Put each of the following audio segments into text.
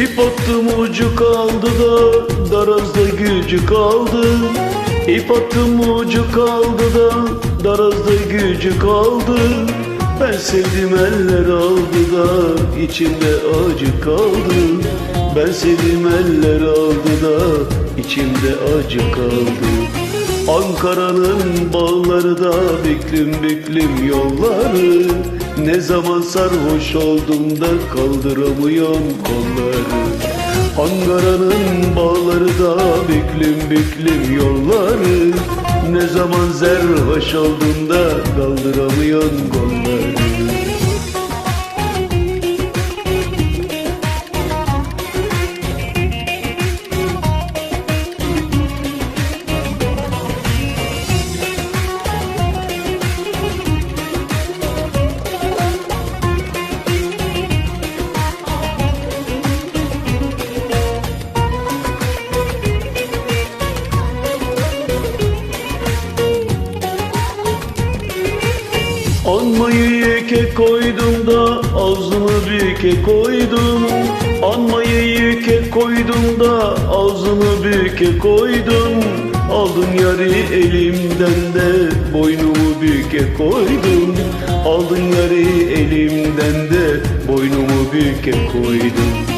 İp attım ucu kaldı da darazda gücü kaldı. İp attım ucu kaldı da darazda gücü kaldı. Ben sevdim eller aldı da içimde acı kaldı. Ben sevdim eller aldı da içimde acı kaldı. Ankara'nın bağları da büklüm büklüm yolları Ne zaman sarhoş oldum da kaldıramıyorum kolları. Ankara'nın bağları da büklüm büklüm yolları. Ne zaman zerhoş oldum da kaldıramıyorum kolları Anmayı yüke koydum da ağzımı büke koydum. Anmayı yüke koydum da ağzımı büke koydum. Aldım yarı elimden de boynumu büke koydum. Aldın yarı elimden de boynumu büke koydum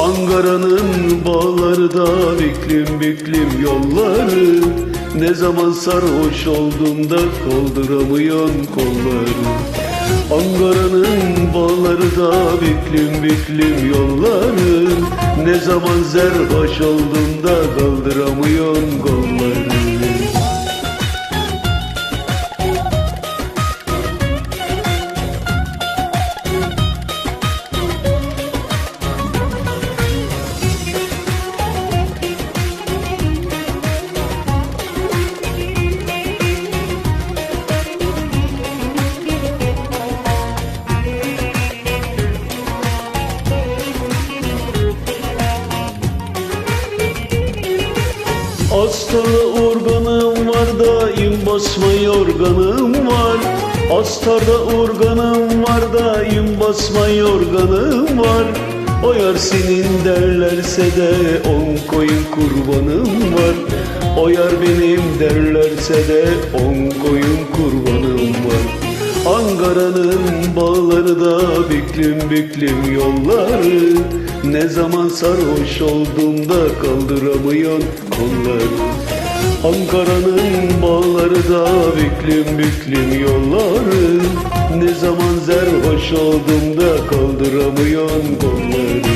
Ankara'nın bağları da büklüm büklüm yolları. Ne zaman sarhoş oldum da kaldıramıyorum kolları. Ankara'nın bağları da büklüm büklüm yolları. Ne zaman zerhoş oldum kaldıramıyorum kolları Astarda organım var daim basma yorganım var. Astarda organım var daim basma yorganım var. O yar senin derlerse de on koyun kurbanım var. O yar benim derlerse de on koyun kurbanım Ankara'nın bağları da büklüm büklüm yolları Ne zaman sarhoş oldum da kaldıramıyorsun kolları. Ankara'nın bağları da büklüm büklüm yolları Ne zaman zerhoş oldum da kaldıramıyorsun kolları